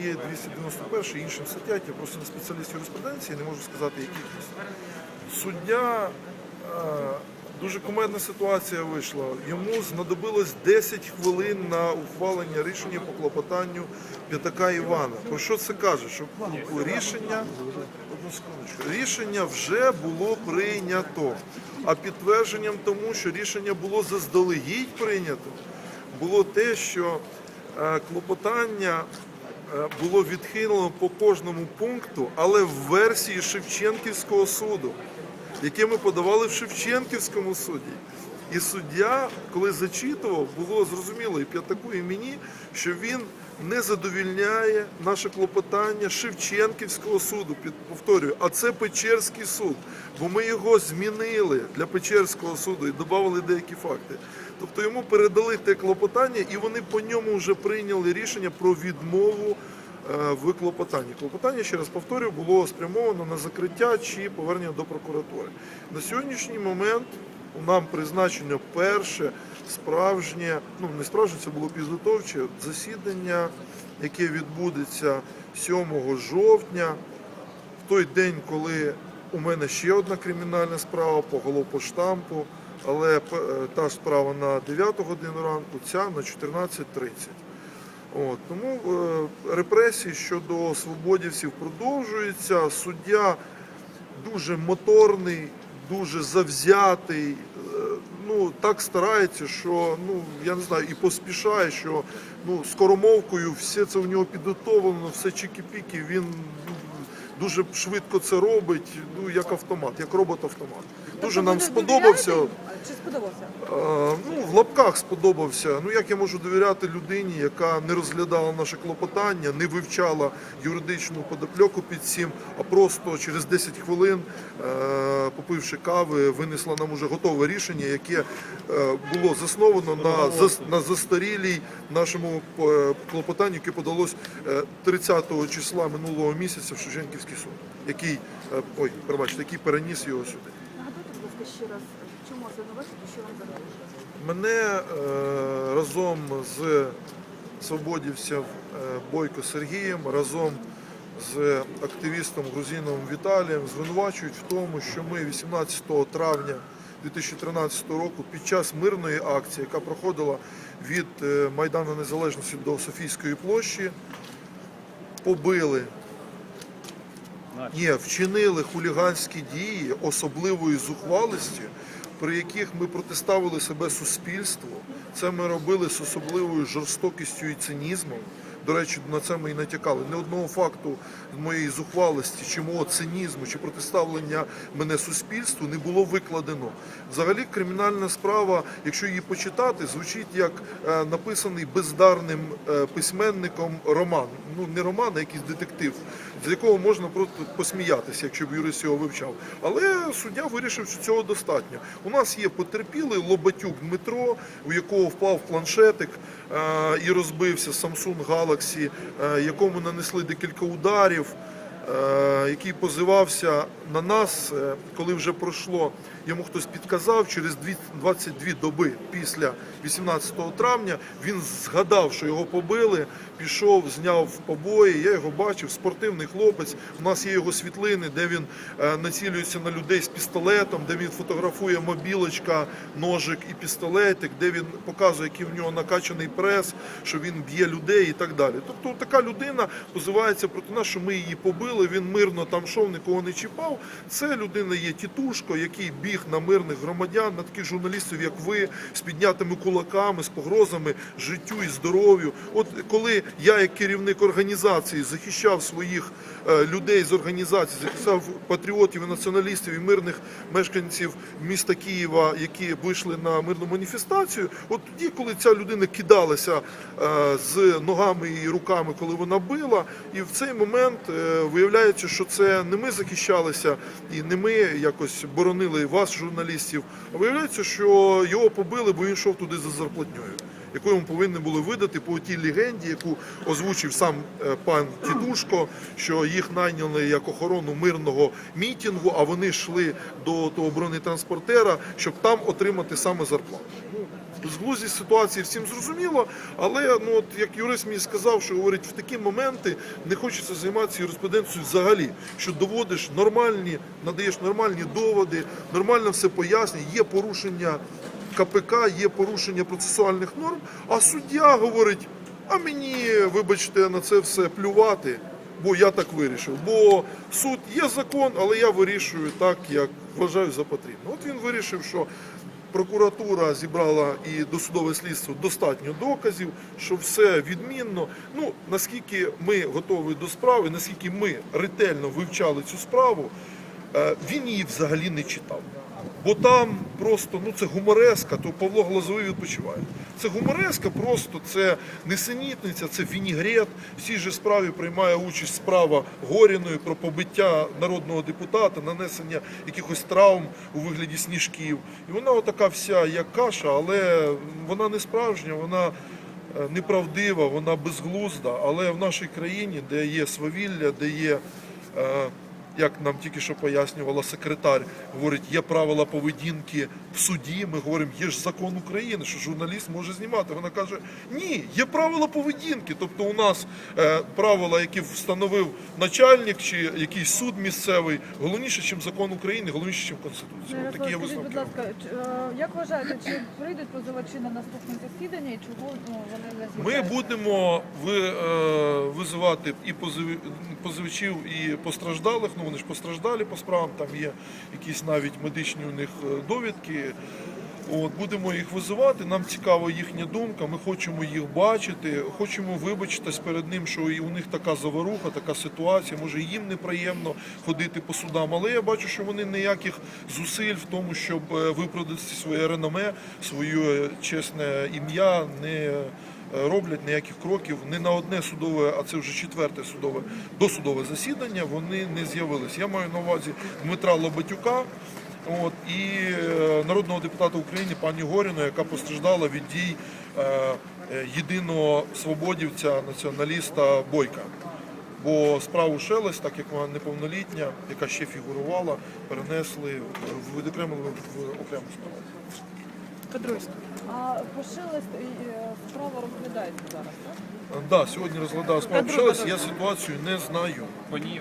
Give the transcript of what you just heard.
статті 291 іншим статтям, я просто не спеціаліст юриспруденції, не можу сказати, яких. Суддя е, дуже кумедна ситуація вийшла. Йому знадобилось 10 хвилин на ухвалення рішення по клопотанню п'ятака Івана. Про що це каже? Що рішення, рішення вже було прийнято. А підтвердженням тому, що рішення було заздалегідь прийнято, було те, що е, клопотання було відхилено по кожному пункту, але в версії Шевченківського суду, яке ми подавали в Шевченківському суді. І суддя, коли зачитував, було зрозуміло і п'ятаку, і мені, що він не задовільняє наше клопотання Шевченківського суду. Повторюю, а це Печерський суд, бо ми його змінили для Печерського суду і додали деякі факти. Тобто йому передали те клопотання, і вони по ньому вже прийняли рішення про відмову е, в клопотанні. Клопотання, ще раз повторюю, було спрямовано на закриття чи повернення до прокуратури. На сьогоднішній момент нам призначено перше справжнє, ну не справжнє, це було підготовче засідання, яке відбудеться 7 жовтня, в той день, коли у мене ще одна кримінальна справа по голопоштампу, але е, та справа на 9 годину ранку, ця на 14.30. От, тому е, репресії щодо свободівців продовжуються. Суддя дуже моторний, дуже завзятий. е, Ну так старається, що ну я не знаю, і поспішає, що ну скоромовкою все це у нього підготовлено, все чики-піки. Він ну, дуже швидко це робить. Ну як автомат, як робот-автомат. Дуже нам сподобався. Чи сподобався? Ну, в лапках сподобався. Ну як я можу довіряти людині, яка не розглядала наше клопотання, не вивчала юридичну подопльоку під цим, а просто через 10 хвилин, е, попивши кави, винесла нам уже готове рішення, яке е, було засновано на, на застарілій нашому е, клопотанню, яке подалось е, 30 числа минулого місяця в Шевченківський суд, який ой, пробачте, який переніс його сюди. Нагадайте, ще раз, чому звинувачити, що вам загрожує? Мене е, разом з свободівцем е, Бойко Сергієм, разом з активістом грузином Віталієм звинувачують в тому, що ми 18 травня 2013 року під час мирної акції, яка проходила від е, Майдану Незалежності до Софійської площі, побили ні, вчинили хуліганські дії особливої зухвалості, при яких ми протиставили себе суспільству. Це ми робили з особливою жорстокістю і цинізмом. До речі, на це ми і натякали. Ні одного факту моєї зухвалості, чи мого цинізму, чи протиставлення мене суспільству не було викладено. Взагалі, кримінальна справа, якщо її почитати, звучить як е, написаний бездарним е, письменником роман. Ну не роман, а якийсь детектив, з якого можна просто посміятися, якщо б юрист його вивчав. Але суддя вирішив, що цього достатньо. У нас є потерпілий Лобатюк Дмитро, у якого впав планшетик е, і розбився Samsung Galaxy, е, якому нанесли декілька ударів. Е, Який позивався на нас, е, коли вже пройшло, йому хтось підказав через дві- 22 доби після 18 травня. Він згадав, що його побили, пішов, зняв побої. Я його бачив, спортивний хлопець. У нас є його світлини, де він е, націлюється на людей з пістолетом, де він фотографує мобілочка, ножик і пістолетик, де він показує, який в нього накачаний прес, що він б'є людей і так далі. Тобто така людина позивається проти нас, що ми її побили. Він мирно там йшов, нікого не чіпав. Це людина є тітушко, який біг на мирних громадян, на таких журналістів, як ви, з піднятими кулаками, з погрозами життю і здоров'ю. От коли я, як керівник організації, захищав своїх е, людей з організації, захищав патріотів і націоналістів і мирних мешканців міста Києва, які вийшли на мирну маніфестацію. От тоді, коли ця людина кидалася е, з ногами і руками, коли вона била, і в цей момент е, виявляється, що це не ми захищалися і не ми якось боронили вас, журналістів. А виявляється, що його побили, бо він йшов туди за зарплатньою. Яку йому повинні були видати по тій легенді, яку озвучив сам е, пан Тітушко, що їх найняли як охорону мирного мітингу, а вони йшли до того бронетранспортера, щоб там отримати саме зарплату. Ну, Безглуздість ситуації всім зрозуміло, але ну от як юрист мені сказав, що говорить, в такі моменти не хочеться займатися юриспруденцією взагалі, що доводиш нормальні, надаєш нормальні доводи, нормально все пояснює, є порушення КПК, є порушення процесуальних норм, а суддя говорить, а мені, вибачте, на це все плювати. Бо я так вирішив. Бо суд є закон, але я вирішую так, як вважаю за потрібно. От він вирішив, що прокуратура зібрала і досудове слідство достатньо доказів, що все відмінно. Ну наскільки ми готові до справи, наскільки ми ретельно вивчали цю справу, е, він її взагалі не читав. Бо там просто ну це гумореска, то Павло Глазовий відпочиває. Це гумореска, просто це несенітниця, це вінігрет. В цій же справі приймає участь справа Горіної про побиття народного депутата, нанесення якихось травм у вигляді сніжків. І вона отака вся як каша, але вона не справжня, вона е, неправдива, вона безглузда. Але в нашій країні, де є свавілля, де є. е, як нам тільки що пояснювала секретар, говорить, є правила поведінки в суді. Ми говоримо, є ж закон України, що журналіст може знімати. Вона каже, ні, є правила поведінки. Тобто у нас е, правила, які встановив начальник чи якийсь суд місцевий, головніше, ніж закон України, головніше, ніж Конституція. От такі є Скажіть, будь висновки. ласка, чи, е, як вважаєте, чи прийдуть позивачі на наступне засідання і чого ну, вони не Ми будемо ви, е, визивати і позив- позивачів, і постраждалих. Ну вони ж постраждалі по справам. Там є якісь навіть медичні у них е, довідки. От будемо їх визивати. Нам цікава їхня думка. Ми хочемо їх бачити. Хочемо вибачитись перед ним, що і у них така заваруха, така ситуація. Може, їм неприємно ходити по судам. Але я бачу, що вони ніяких зусиль в тому, щоб е, виправдати своє реноме, своє е, чесне ім'я не роблять ніяких кроків не на одне судове, а це вже четверте судове досудове засідання. Вони не з'явились. Я маю на увазі Дмитра Лобатюка. От і е, народного депутата України пані Горіну, яка постраждала від дій е, е, єдиного свободівця, націоналіста Бойка. Бо справу Шелест, так як вона неповнолітня, яка ще фігурувала, перенесли в відокремили в окрему справу. Петровська. А по е, справа розглядається зараз, так? Да, сьогодні розглядав справу Пошилась, я ситуацію не знаю. По ній